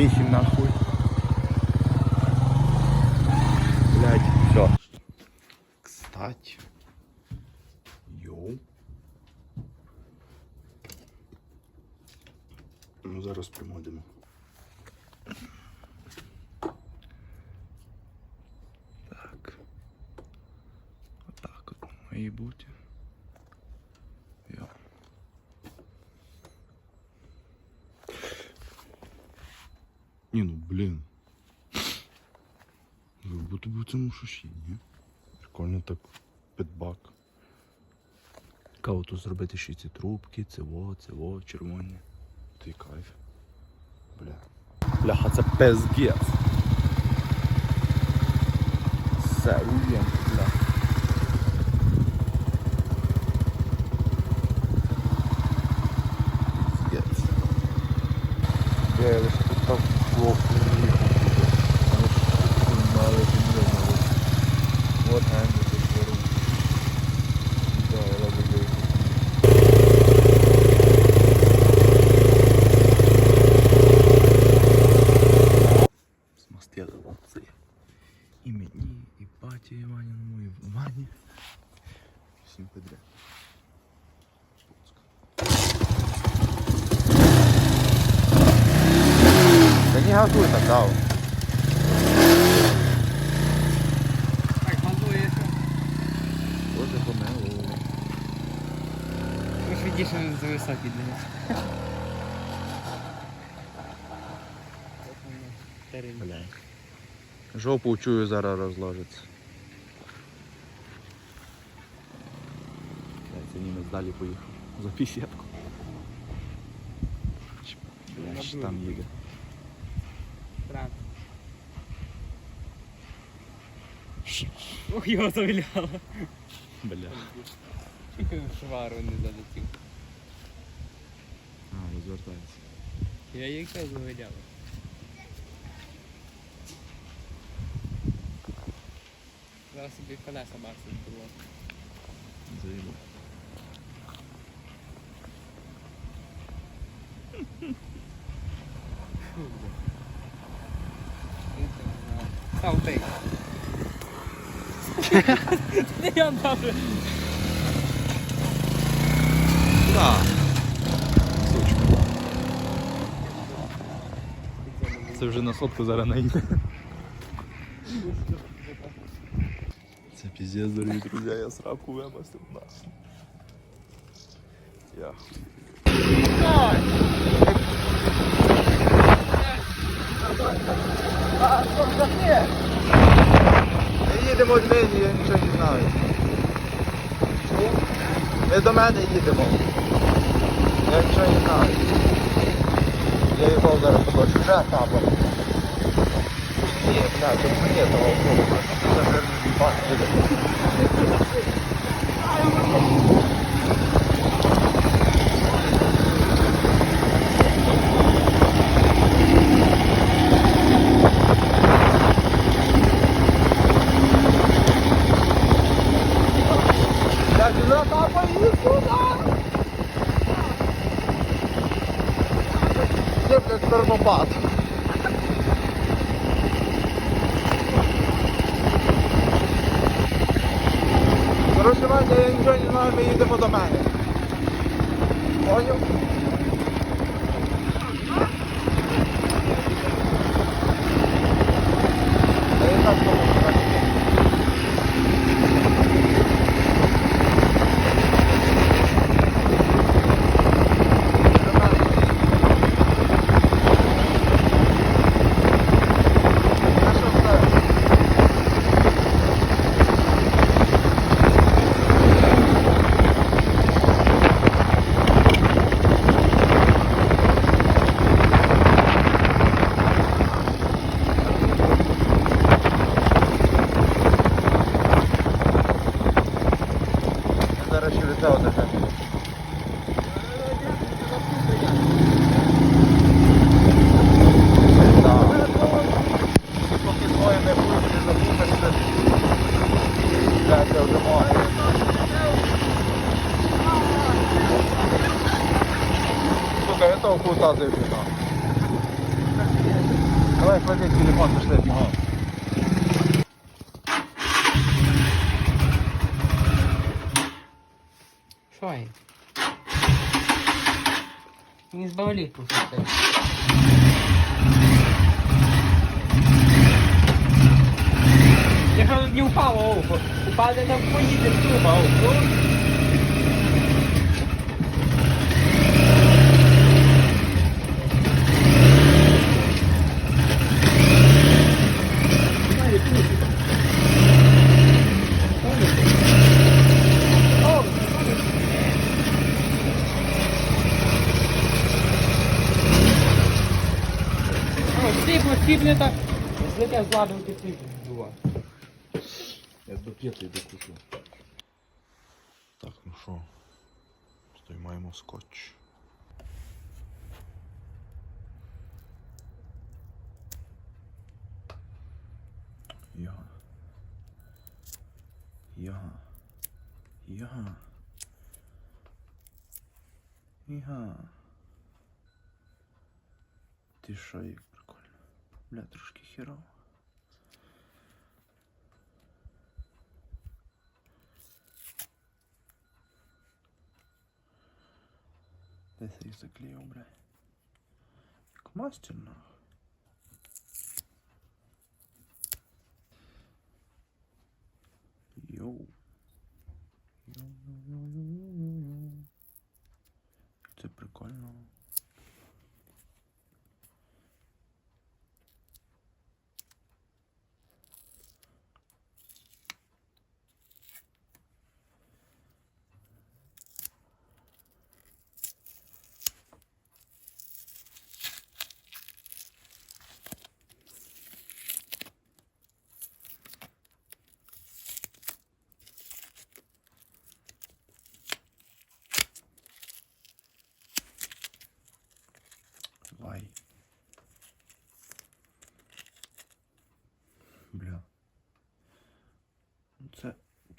Міхін нахуй. Блять, все. Кстати. Йоу. Ну зараз примодимо. Так. Отак от має бути. Ні, ну блін. Ви будто б у цьому шуші, ні? Прикольно так підбак. Каву тут зробити ще ці трубки, це во, це во, червоні. Ти кайф. Бля. Бляха, це пиздец. Це уєм, бля. Пиздец. Бля, я лише тут так плохо не їхав. Тому що тут мало підйому. Вот генди тут беру. Да, я роблю Смастили це. І мені, і паті Іваніному, і Вані. Всім підряд. Та не газуй так, дав. Так, газує. Боже помилуй. Ви швидше не за високий для нас. Бля. Жопу чую зараз розложиться. Це німець далі поїхав. За пісятку. Бля, ще там їде. Ох, його завіляло. Бля. Швару не залетів. А, розвертається. Я їх теж завіляла. Зараз собі колеса бачить було. Заїбав. Став ти. Я даже. Да. Це вже на сотку зараз наїде. Це піздець, дорогі друзі, я сраку вимастив нас. Я. Їдемо з Лені, я нічого не знаю. Ми до мене їдемо. Я нічого не знаю. Я його зараз побачу. Вже тапа. Ні, бля, тут мені того автобуса. Це вже не блядь, термопад. Коротше, Ваня, я нічого не знаю, ми їдемо до мене. Поняв? Я і так тому, що А що це? Зараз через це одне. Поки двоє не будуть, не задумаєшся. Так, це вже можна. Сука, я того кута зайду. Давай клади телефон, пішли в магазин. Що є? Мені з балаліт пустити. Якщо не впало, о, упаде там поїде труба, о, ну. О, сіпно, сіпне так. Злетя зладувати ці два. Я до п'яти докушу. Так, ну що, здіймаємо скотч. Я. Я. Я. Я. Ти що, як прикольно. Бля, трошки херово. Десь їх заклеїв, бля. Як мастер, нахуй. Йоу. Йоу-йоу-йоу-йоу-йоу-йоу.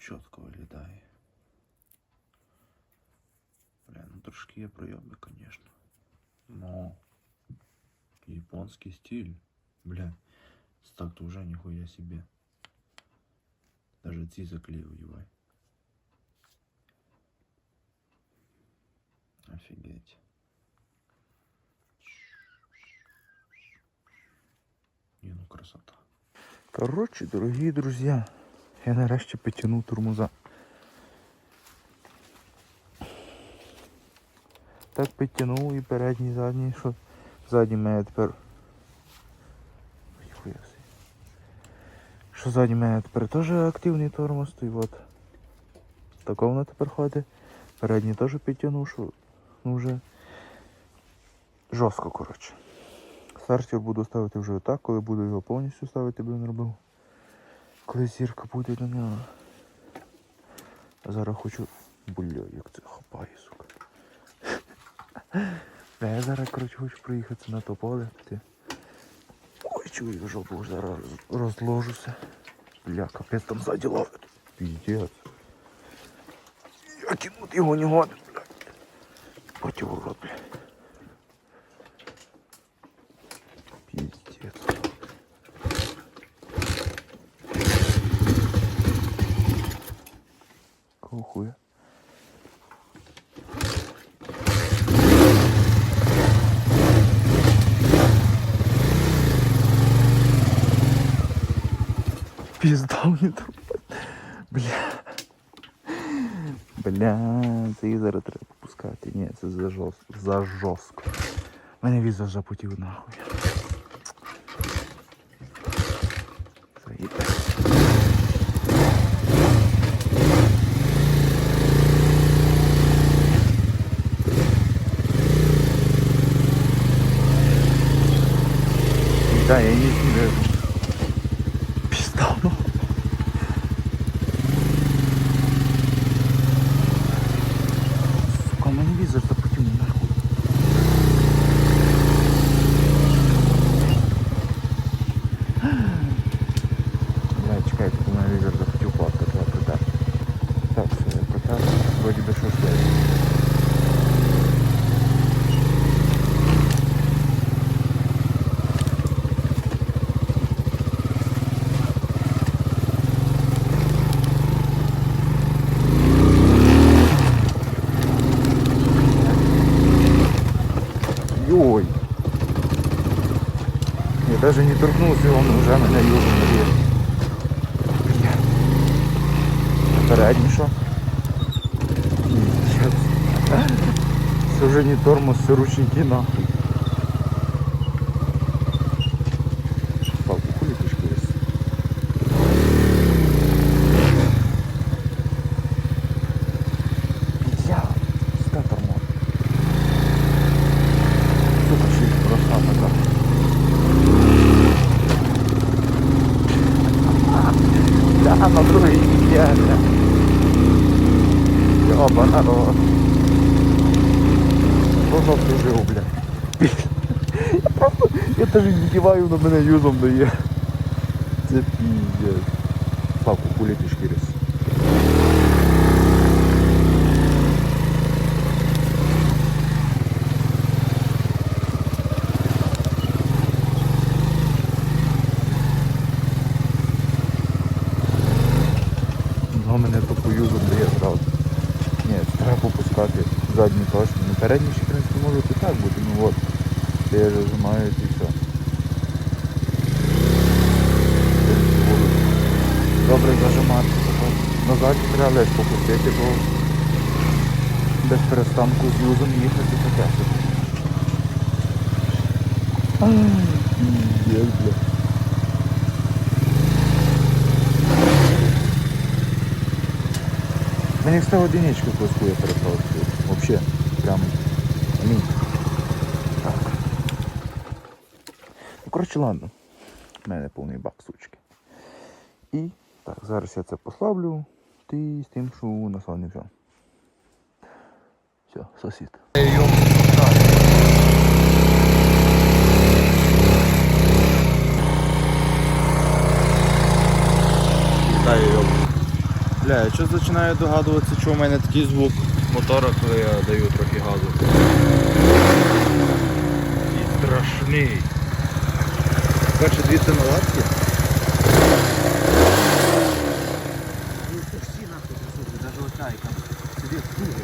чітко виглядає. Бля, ну трошки є пройоби, конечно. Но японский стиль. Бля. Так-то уже нихуя себе. Даже ці заклеил, ебай. Офигеть. Не, ну красота. Короче, дорогие друзья, я нарешті потянув тормоза. Так підтягнув і передній, і задній, що задній мене тепер. Що задній мене тепер теж активний тормоз, то і от. Тако воно тепер ходить. Передній теж підтягнув, що ну вже жорстко, коротше. Стартер буду ставити вже отак, коли буду його повністю ставити, би він робив. Коли зірка буде до нього. А зараз хочу... Бля, як це хапає, сука. Бля, я зараз, коротше, хочу проїхати на то поле. Ой, чую, жопу зараз роз- розложуся. Бля, капець там ззаді ловить. Піздець. Я тянуть його не годен, блядь. Хоть в рот, блядь. Пиздец. Какого хуя? Пизда мне тут. Бля. Бля, це зараз треба попускати. Ні, це за жорстко. За жорстко. Мене віза запотів нахуй. Заїбать. Да, я не знаю. Пизда, ну. У мене візор даже не торкнулся, он уже мене дає. Передній що? Це вже не тормоз, це ручники нахуй. Йоба, народ. Просто обслужив, бля. Я просто, я теж відкиваю, на мене юзом дає. Це піздець. Папу, кулі ти шкіриш. Ну, мене по юзом дає попускати задній точно. Ну передній ще в принципі може і так бути, ну от. Це я зажимаю і все. Добре зажимати. Назад треба лише попустити, бо без перестанку з юзом їхати таке. собі. Ай, бля. Мені 100 одиничку коштує переправки. Вообще, прям. Так. Ну, коротше, ладно. У мене повний бак сучки. І так, зараз я це послаблю. Ти з тим, що на сон не все. Сосід. Вітаю його. Бля, я щось починаю догадуватися, що в мене такий звук мотора, коли я даю трохи газу. І страшний. Перше дві це наладки. Всі нахуй трясуть, навіть оця, яка сидить дуже.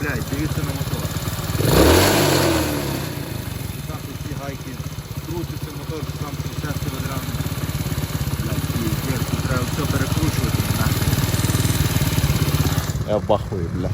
Блядь, дивіться на мотор. І там тут ці гайки крутиться мотор, сам трясти одразу. Блядь, пиздец, тут треба все перекручувати нахуй. Я в бахуї, бля.